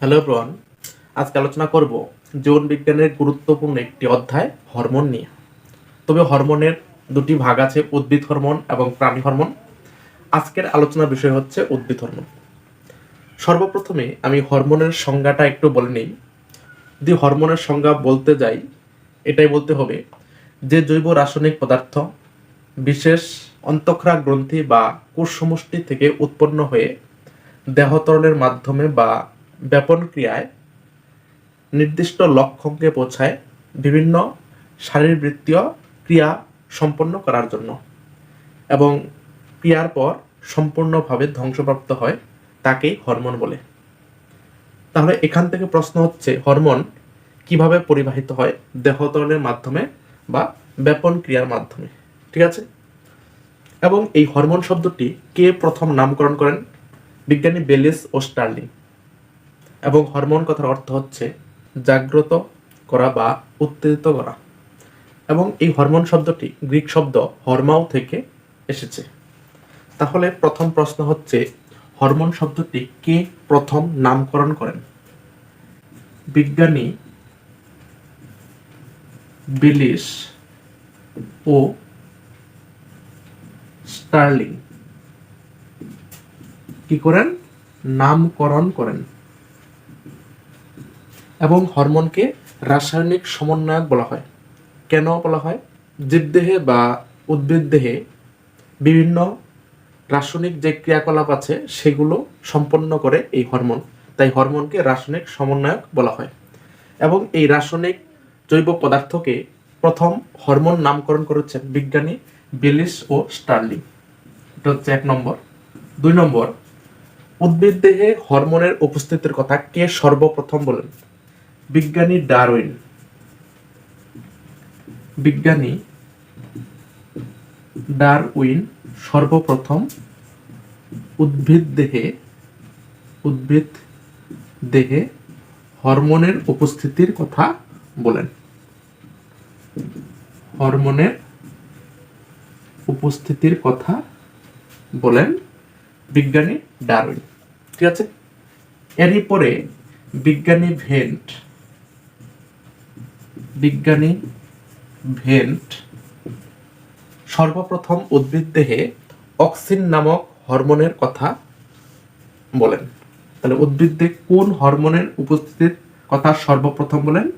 Hello everyone আজকে আলোচনা করব জীবন বিজ্ঞানের গুরুত্বপূর্ণ একটি অধ্যায় হরমোন নিয়ে। তবে হরমোনের দুটি ভাগ আছে, উদ্ভিদ হরমোন এবং প্রাণী হরমোন আজকের আলোচনার বিষয় হচ্ছে উদ্ভিদ হরমোন সর্বপ্রথমে আমি হরমোনের সংজ্ঞাটা একটু বলে নিই। যদি হরমোনের সংজ্ঞা বলতে যাই, এটাই বলতে হবে যে জৈব রাসায়নিক পদার্থ, বিশেষ অন্তঃক্ষরা গ্রন্থি বা কোষ সমষ্টি থেকে উৎপন্ন হয়ে দেহতরণের মাধ্যমে বা ব্যাপন ক্রিয়ায় নির্দিষ্ট লক্ষ্যকে পৌঁছায় বিভিন্ন শারীরবৃত্তীয় ক্রিয়া সম্পন্ন করার জন্য এবং ক্রিয়ার পর সম্পূর্ণভাবে ধ্বংসপ্রাপ্ত হয় তাকেই হরমোন বলে। তাহলে এখান থেকে প্রশ্ন হচ্ছে, হরমোন কীভাবে পরিবাহিত হয় দেহতরণের মাধ্যমে বা ব্যাপন ক্রিয়ার মাধ্যমে? ঠিক আছে? এবং এই হরমোন শব্দটি কে প্রথম নামকরণ করেন? বিজ্ঞানী বেলিস ও স্টার্লিং। এবং হরমোন কথার অর্থ হচ্ছে জাগ্রত করা বা উত্তেজিত করা। এবং এই হরমোন শব্দটি গ্রিক শব্দ হরমাও থেকে এসেছে। তাহলে প্রথম প্রশ্ন হচ্ছে, হরমোন শব্দটি কে প্রথম নামকরণ করেন? বিজ্ঞানী বিলিস ও স্টার্লিং কি করেন? নামকরণ করেন। এবং হরমোনকে রাসায়নিক সমন্বয়ক বলা হয়। কেন বলা হয়? জীবদেহে বা উদ্ভিদ দেহে বিভিন্ন রাসায়নিক যে ক্রিয়াকলাপ আছে, সেগুলো সম্পন্ন করে এই হরমোন। তাই হরমোনকে রাসায়নিক সমন্বয়ক বলা হয়। এবং এই রাসায়নিক জৈব পদার্থকে প্রথম হরমোন নামকরণ করেছেন বিজ্ঞানী বিলিস ও স্টার্লিং। এটা হচ্ছে এক নম্বর। দুই নম্বর উদ্ভিদ দেহে হরমোনের উপস্থিতির কথা কে সর্বপ্রথম বলেন? বিজ্ঞানী ডারউইন। বিজ্ঞানী ডারউইন সর্বপ্রথম উদ্ভিদ দেহে উদ্ভিদ দেহে হরমোনের উপস্থিতির কথা বলেন। হরমোনের উপস্থিতির কথা বলেন বিজ্ঞানী ডারউইন। ঠিক আছে? এরই পরে বিজ্ঞানী ভেন্ট বিজ্ঞানী ভেন্ট সর্বপ্রথম উদ্ভিদ দেহে অক্সিন নামক হরমোনের কথা বলেন। তাহলে উদ্ভিদ কোন হরমোনের উপস্থিতির কথা সর্বপ্রথম বলেন?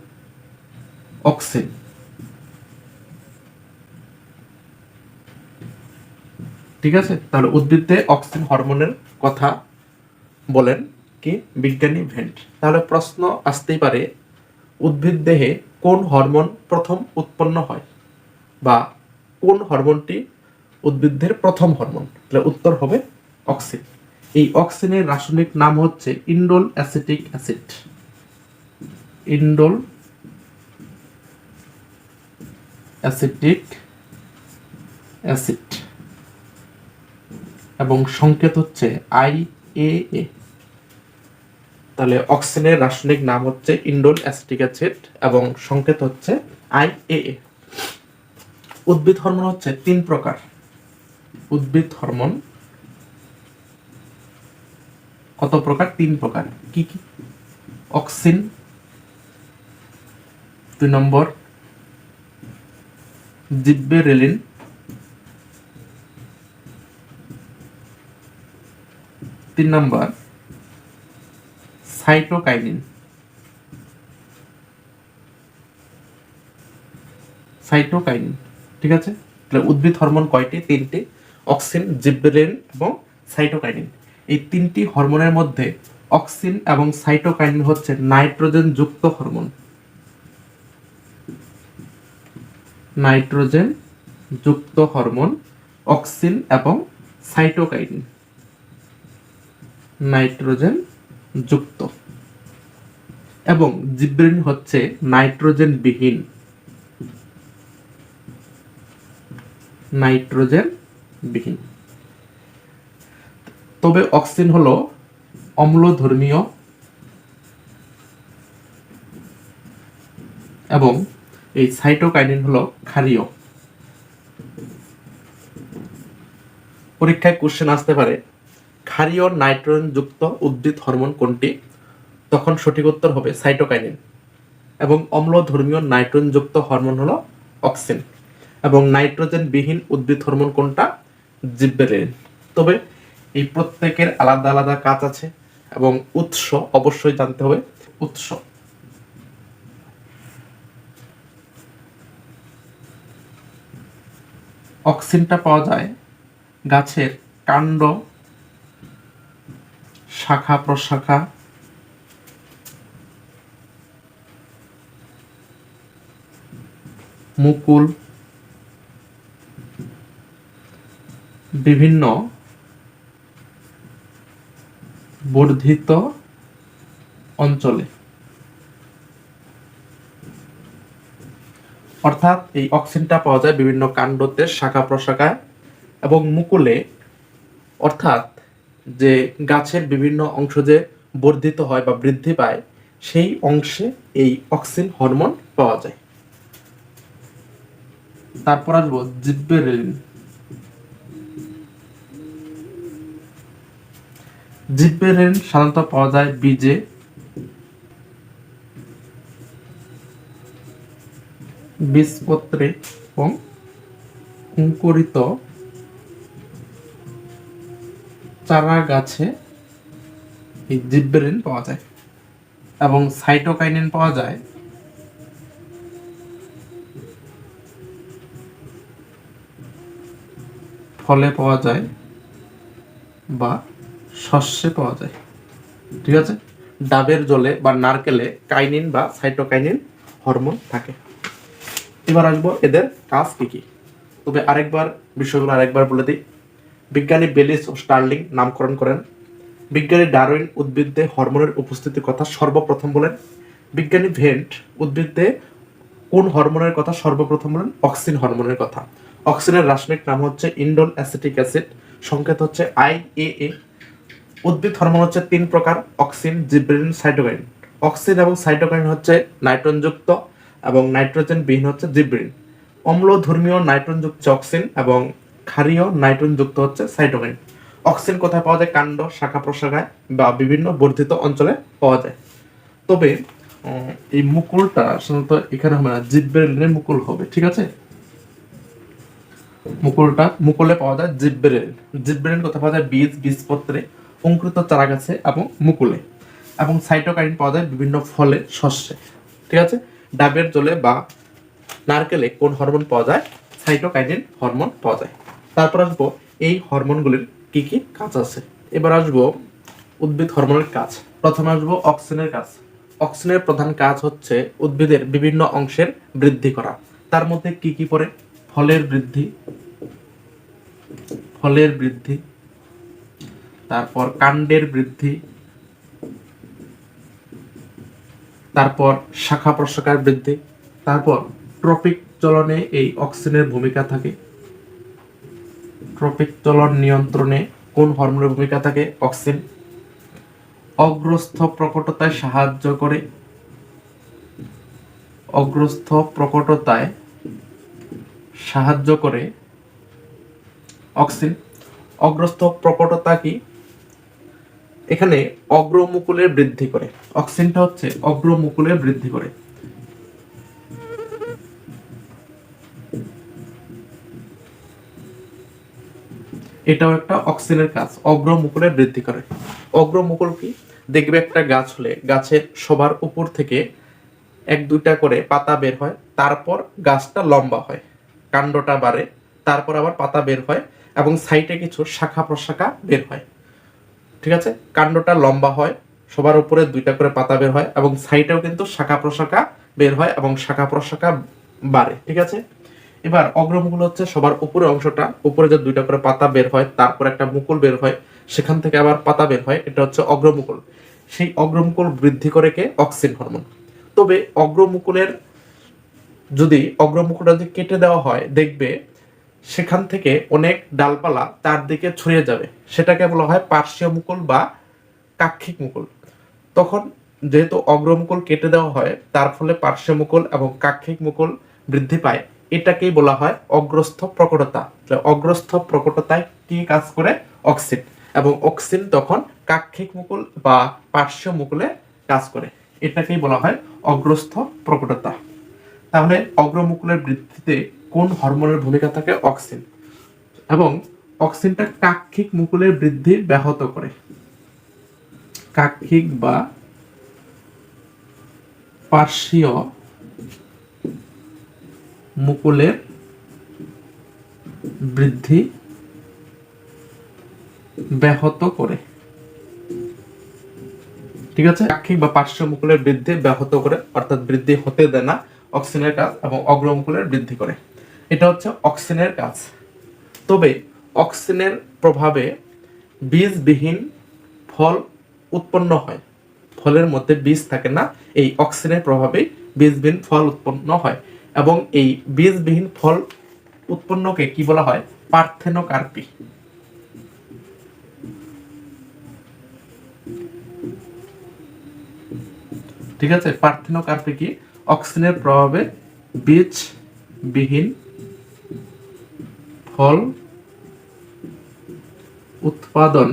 অক্সিন। ঠিক আছে? তাহলে উদ্ভিদে অক্সিন হরমোনের কথা বলেন কি বিজ্ঞানী ভেন্ট। তাহলে প্রশ্ন আসতেই পারে, উদ্ভিদ দেহে কোন হরমোন প্রথম উৎপন্ন হয় বা কোন হরমোনটি উদ্ভিদের প্রথম হরমোন? তাহলে উত্তর হবে অক্সিন। এই অক্সিনের রাসায়নিক নাম হচ্ছে indole acetic acid. Indole acetic acid. এবং সংকেত হচ্ছে আই এ তাহলে অক্সিনের রাসায়নিক নাম হচ্ছে ইন্ডোল অ্যাসিটিক অ্যাসিড এবং সংকেত হচ্ছে আই এ। উদ্ভিদ হরমোন হচ্ছে তিন প্রকার। উদ্ভিদ হরমোন কত প্রকার? তিন প্রকার। কি কি? অক্সিন, দুই নম্বর, জিব্বেরেলিন, তিন নম্বর সাইটোকাইনিন সাইটোকাইনিন ঠিক আছে? তাহলে উদ্ভিদ হরমোন কয়টি? তিনটি। অক্সিন জিব্বেলিন এবং সাইটোকাইনিন। এই তিনটি হরমোনের মধ্যে অক্সিন এবং সাইটোকাইনিন হচ্ছে নাইট্রোজেন যুক্ত হরমোন। নাইট্রোজেন যুক্ত হরমোন, অক্সিন এবং সাইটোকাইনিন। নাইট্রোজেন যুক্ত। এবং জিব্রেলিন হচ্ছে নাইট্রোজেন বিহীন নাইট্রোজেন বিহীন তবে অক্সিজেন হলো অম্লধর্মীয় এবং এই সাইটোকাইনিন হলো ক্ষারীয়। পরীক্ষায় কোশ্চেন আসতে পারে ক্ষারীয় নাইট্রোজেন যুক্ত উদ্ভিদ হরমোন কোনটি? তখন সঠিক উত্তর হবে সাইটোকাইনিন। এবং অম্ল অম্লধর্মীয় নাইট্রোজেনযুক্ত হরমোন হলো অক্সিন। এবং নাইট্রোজেন বিহীন উদ্ভিদ হরমোন কোনটা? জিব্বেরেলিন। তবে এই প্রত্যেকের আলাদা আলাদা কাজ আছে এবং উৎস অবশ্যই জানতে হবে। উৎস। অক্সিনটা পাওয়া যায় গাছের কাণ্ড শাখা প্রশাখা। মুকুল। বিভিন্ন বর্ধিত অঞ্চলে। অর্থাৎ এই অক্সিনটা পাওয়া যায় বিভিন্ন কাণ্ডতে, শাখা প্রশাখায় এবং মুকুলে। অর্থাৎ যে গাছের বিভিন্ন অংশ যে বর্ধিত হয় বা বৃদ্ধি পায়, সেই অংশে এই অক্সিন হরমোন পাওয়া যায়। তারপর আসব জিব্বেরেলিন জিব্বেরেলিন সাধারণত পাওয়া যায় বীজে বীজপত্রে এবং অঙ্কুরিত চারা গাছে এই জিব্বেরিন পাওয়া যায় এবং সাইটোকাইনিন পাওয়া যায়। ফলে পাওয়া যায় বা শস্যে পাওয়া যায়। ঠিক আছে? ডাবের জলে বা নারকেলে কাইনিন বা সাইটোকাইনিন হরমোন থাকে। এবার আসব এদের কাজ কি কি? তবে আরেকবার বিষয়গুলো আরেকবার বলে দিই বিজ্ঞানী বেলিস ও স্টার্লিং নামকরণ করেন। বিজ্ঞানী ডারউইন উদ্ভিদে হরমোনের উপস্থিতির কথা সর্বপ্রথম বলেন। বিজ্ঞানী ভেন্ট উদ্ভিদে কোন হরমোনের কথা সর্বপ্রথম বলেন? অক্সিন হরমোনের কথা। অক্সিনের রাসায়নিক নাম হচ্ছে ইন্ডোল অ্যাসিটিক অ্যাসিড, সংকেত হচ্ছে আই এ এ। উদ্ভিদ হরমোন হচ্ছে তিন প্রকার, অক্সিন, জিব্রেলিন, সাইটোকাইন। অক্সিন এবং সাইটোকাইন হচ্ছে নাইট্রোজেনযুক্ত এবং নাইট্রোজেন বিহীন হচ্ছে জিব্রিন অম্ল ধর্মীয় নাইট্রোজেনযুক্ত অক্সিন এবং ক্ষারীয় নাইট্রোজেনযুক্ত হচ্ছে সাইটোকাইন। অক্সিন কোথায় পাওয়া যায়? কাণ্ড, শাখা প্রশাখায় বা বিভিন্ন বর্ধিত অঞ্চলে পাওয়া যায়। তবে এই মুকুলটা সাধারণত এখানে হবে না জিব্রেলিনের মুকুল হবে, ঠিক আছে? মুকুলটা, মুকুলে পাওয়া যায় জিব্রেলিন জিব্রেলিন কোথায় পাওয়া যায়? বীজ, বীজপত্রে অঙ্কুরিত চারা গাছে এবং মুকুলে। এবং সাইটোকাইন পাওয়া যায় বিভিন্ন ফলে শস্যে, ঠিক আছে? ডাবের জলে বা নারকেলে কোন হরমোন পাওয়া যায়? সাইটোকাইনিন হরমোন পাওয়া যায়। তারপর আসব এই হরমোনগুলির কি কি কাজ আছে। এবার আসব উদ্ভিদ হরমোনের কাজ। প্রথমে আসব অক্সিনের কাজ। অক্সিনের প্রধান কাজ হচ্ছে উদ্ভিদের বিভিন্ন অংশের বৃদ্ধি করা। তার মধ্যে কি কি পড়ে? ফলের বৃদ্ধি। ফলের বৃদ্ধি। তারপর কাণ্ডের বৃদ্ধি। তারপর শাখা প্রশাখার বৃদ্ধি। তারপর ট্রপিক চলনে এই অক্সিজেনের ভূমিকা থাকে। ট্রপিক চলন নিয়ন্ত্রণে কোন হরমোনের ভূমিকা থাকে? অক্সিন অগ্রস্থ প্রকটতায় সাহায্য করে। অগ্রস্থ প্রকটতায় সাহায্য করে অক্সিন অগ্রস্থ প্রকটতা কি? এখানে অগ্রমুকুলের বৃদ্ধি করে। অক্সিনটা হচ্ছে অগ্রমুকুলের বৃদ্ধি করে। এটাও একটা অক্সিজেনের কাজ। অগ্রমুকুলের বৃদ্ধি করে। অগ্রমুকুল কি? দেখবে একটা গাছ হলে গাছের সবার উপর থেকে এক দুইটা করে পাতা বের হয়, তারপর গাছটা লম্বা হয়, কাণ্ডটা বাড়ে, তারপর আবার পাতা বের হয় এবং সাইডে কিছু শাখা প্রশাখা বের হয়। ঠিক আছে? কাণ্ডটা লম্বা হয় সবার উপরে দুইটা করে পাতা বের হয় এবং সাইডেও কিন্তু শাখা প্রশাখা বের হয় এবং শাখা প্রশাখা বাড়ে। ঠিক আছে? এবার অগ্রমুকুল হচ্ছে সবার উপরে অংশটা। উপরে যে দুইটা করে পাতা বের হয়, তারপর একটা মুকুল বের হয়, সেখান থেকে আবার পাতা বের হয়, এটা হচ্ছে অগ্রমুকুল। সেই অগ্রমুকুল বৃদ্ধি করে কে? Auxin hormone. তবে অগ্রমুকুলের যদি, অগ্রমুকুলটা যদি কেটে দেওয়া হয়, দেখবে সেখান থেকে অনেক ডালপালা তার দিকে ছড়িয়ে যাবে। সেটাকে বলা হয় পার্শ্বীয় মুকুল বা কাক্ষিক মুকুল। তখন যেহেতু অগ্রমুকুল কেটে দেওয়া হয়, তার ফলে পার্শ্ব মুকুল এবং কাক্ষিক মুকুল বৃদ্ধি পায়। এটাকেই বলা হয় অগ্রস্থ প্রকটতা। অগ্রস্থ প্রকটতায় কি কাজ করে? অক্সিন। এবং অক্সিন তখন কাক্ষিক মুকুল বা পার্শ্ব মুকুলে কাজ করে। এটাকেই বলা হয় অগ্রস্থ প্রকটতা। তাহলে অগ্রমুকুলের বৃদ্ধিতে কোন হরমোনের ভূমিকা থাকে? অক্সিন। এবং অক্সিনটা কাক্ষিক মুকুলের বৃদ্ধি ব্যাহত করে। কাক্ষিক বা পার্শ্বীয় মুকুলের বৃদ্ধি ব্যাহত করে। ঠিক আছে? কাক্ষিক বা পার্শ্ব মুকুলের বৃদ্ধি ব্যাহত করে, অর্থাৎ বৃদ্ধি হতে দেয় না অক্সিনের কাজ এবং অগ্রমুকুলের বৃদ্ধি করে। এটা হচ্ছে অক্সিনের কাজ। তবে অক্সিনের প্রভাবে বীজবিহীন ফল উৎপন্ন হয়। ফলের মধ্যে বীজ থাকে না, এই অক্সিনের প্রভাবে বীজবিহীন ফল উৎপন্ন হয়। এবং এই বীজবিহীন ফল উৎপন্নকে কি বলা হয়? পার্থেনোকার্পি। ঠিক আছে? পার্থেনোকার্পি কি? অক্সিজেনের প্রভাবে বীজবিহীন ফল উৎপাদন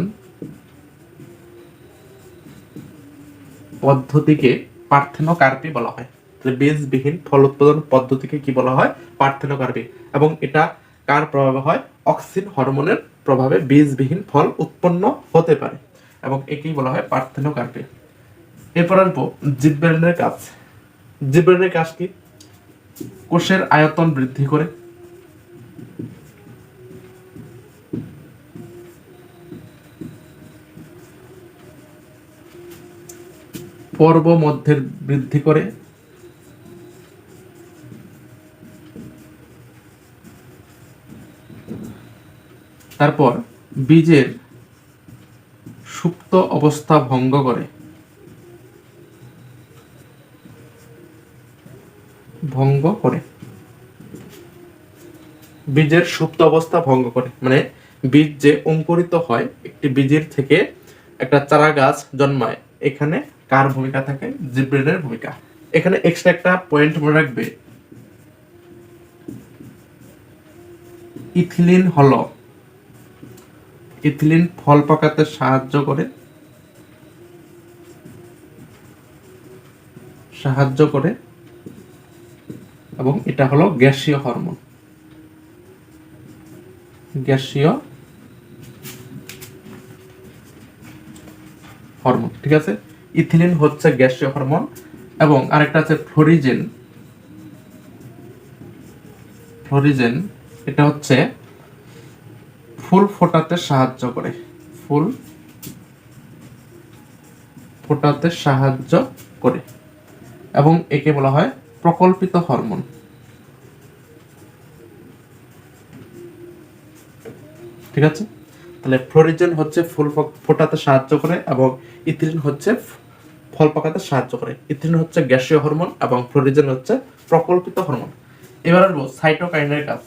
পদ্ধতিকে পার্থেনোকার্পি বলা হয়। তাহলে বীজবিহীন ফল উৎপাদন পদ্ধতিকে কি বলা হয়? পার্থেনোকার্পি এবং এটা কার প্রভাবে হয়? অক্সিন হরমোনের প্রভাবে বীজবিহীন ফল উৎপন্ন হতে পারে। এবং একেই বলা হয় পার্থেনোকার্পি এরপর আসব জীববিজ্ঞানের কাজ। জীববিজ্ঞানের কাজ কি? কোষের আয়তন বৃদ্ধি করে। পর্ব মধ্যের বৃদ্ধি করে। তারপর বীজের সুপ্ত অবস্থা ভঙ্গ করে। ভঙ্গ করে। বীজের সুপ্ত অবস্থা ভঙ্গ করে। মানে বীজ যে অঙ্কুরিত হয়, একটি বীজের থেকে একটা চারা গাছ জন্মায়। এখানে কার ভূমিকা থাকে? জিব্রেনের ভূমিকা। এখানে এক্সট্রা একটা পয়েন্ট মনে রাখবে। ইথিলিন হলো। ইথিলিন ফল পাকাতে সাহায্য করে। সাহায্য করে। এবং এটা হলো গ্যাসীয় হরমোন। গ্যাসীয় হরমোন, ঠিক আছে? ইথিলিন হচ্ছে গ্যাসীয় হরমোন এবং আরেকটা আছে ফ্লোরিজেন। ফ্লোরিজেন, এটা হচ্ছে ফুল ফোটাতে সাহায্য করে। ফুল ফোটাতে সাহায্য করে এবং একে বলা হয় প্রকল্পিত হরমোন। ঠিক আছে? তাহলে ফ্লোরিজেন হচ্ছে ফুল ফোটাতে সাহায্য করে এবং ইথিলিন হচ্ছে ফল পাকাতে সাহায্য করে। ইথিলিন হচ্ছে গ্যাসীয় হরমোন এবং ফ্লোরিজেন হচ্ছে প্রকল্পিত হরমোন। এবার আসব সাইটোকাইনের কাজ।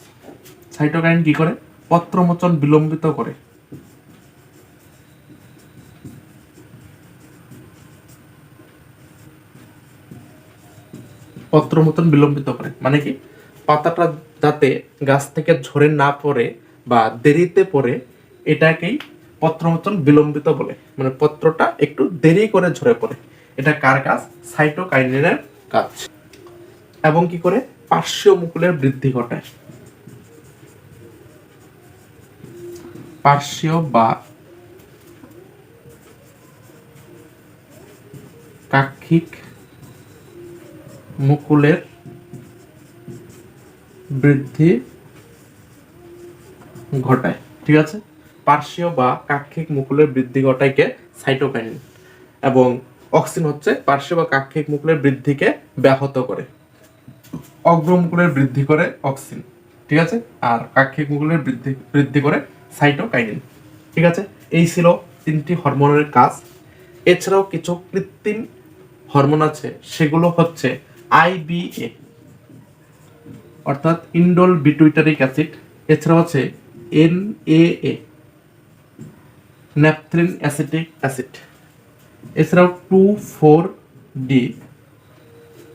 সাইটোকাইন কি করে? পত্রমোচন বিলম্বিত করে। পত্রমোচন বিলম্বিত করে। মানে কি? পাতাটা যাতে গাছ থেকে ঝরে না পড়ে বা দেরিতে পড়ে, এটাকেই পত্রমোচন বিলম্বিত বলে। মানে পত্রটা একটু দেরি করে ঝরে পড়ে। এটা কার কাজ? সাইটোকাইনের কাজ। এবং কি করে? পার্শ্ব মুকুলের বৃদ্ধি ঘটায়। পার্শ্ব বা কাক্ষিক মুকুলের বৃদ্ধি ঘটায়, ঠিক আছে? পার্শ্বীয় বা কাক্ষিক মুকুলের বৃদ্ধি ঘটায়কে সাইটোকাইনিন এবং অক্সিন হচ্ছে পার্শ্ব বা কাক্ষিক মুকুলের বৃদ্ধিকে ব্যাহত করে। অগ্রমুকুলের বৃদ্ধি করে অক্সিন, ঠিক আছে? আর কাক্ষিক মুকুলের বৃদ্ধি বৃদ্ধি করে সাইটোকাইনিন। ঠিক আছে? এই ছিল তিনটি হরমোনের কাজ। এছাড়াও কিছু কৃত্রিম হরমোন আছে, সেগুলো হচ্ছে আইবিএ অর্থাৎ ইন্ডোল বিটুইটারিক অ্যাসিড। এছাড়াও আছে N A, naphthalene acetic acid. এছাড়াও টু ফোর ডি,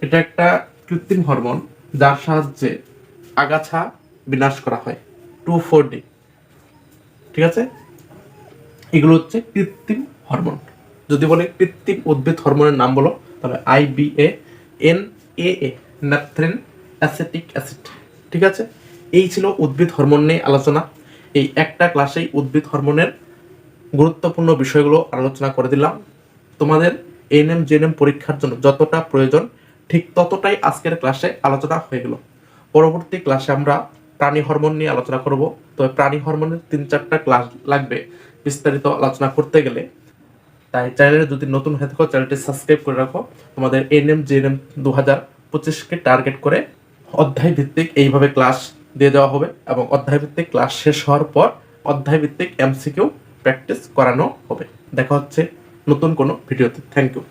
এটা একটা কৃত্রিম হরমোন, যার সাহায্যে আগাছা বিনাশ করা হয়। Two four D. ঠিক আছে? এগুলো হচ্ছে কৃত্রিম হরমোন যদি বলে কৃত্রিম উদ্ভিদ হরমোনের নাম বলো, তাহলে I B A N A A naphthalene acetic acid ঠিক আছে? এই ছিল উদ্ভিদ হরমোন নিয়ে আলোচনা। এই একটা ক্লাসেই উদ্ভিদ হরমোনের গুরুত্বপূর্ণ বিষয়গুলো আলোচনা করে দিলাম। তোমাদের এনএম জেএনএম পরীক্ষার জন্য যতটা প্রয়োজন, ঠিক ততটাই আজকের ক্লাসে আলোচনা হয়ে গেল। পরবর্তী ক্লাসে আমরা প্রাণী হরমোন নিয়ে আলোচনা করব। তবে প্রাণী হরমোনের তিন, চারটা ক্লাস লাগবে। বিস্তারিত আলোচনা করতে গেলে। তাই চ্যানেলে যদি নতুন হয়ে থাকো চ্যানেলটি সাবস্ক্রাইব করে রাখো। তোমাদের এনএম জেএনএম দু হাজার পঁচিশকে টার্গেট করে অধ্যায় ভিত্তিক এইভাবে ক্লাস দিয়ে দেওয়া হবে এবং অধ্যায় ভিত্তিক ক্লাস শেষ হওয়ার পর অধ্যায় ভিত্তিক এমসিকিউ প্র্যাকটিস করানো হবে। দেখা হচ্ছে নতুন কোনো ভিডিওতে থ্যাংক ইউ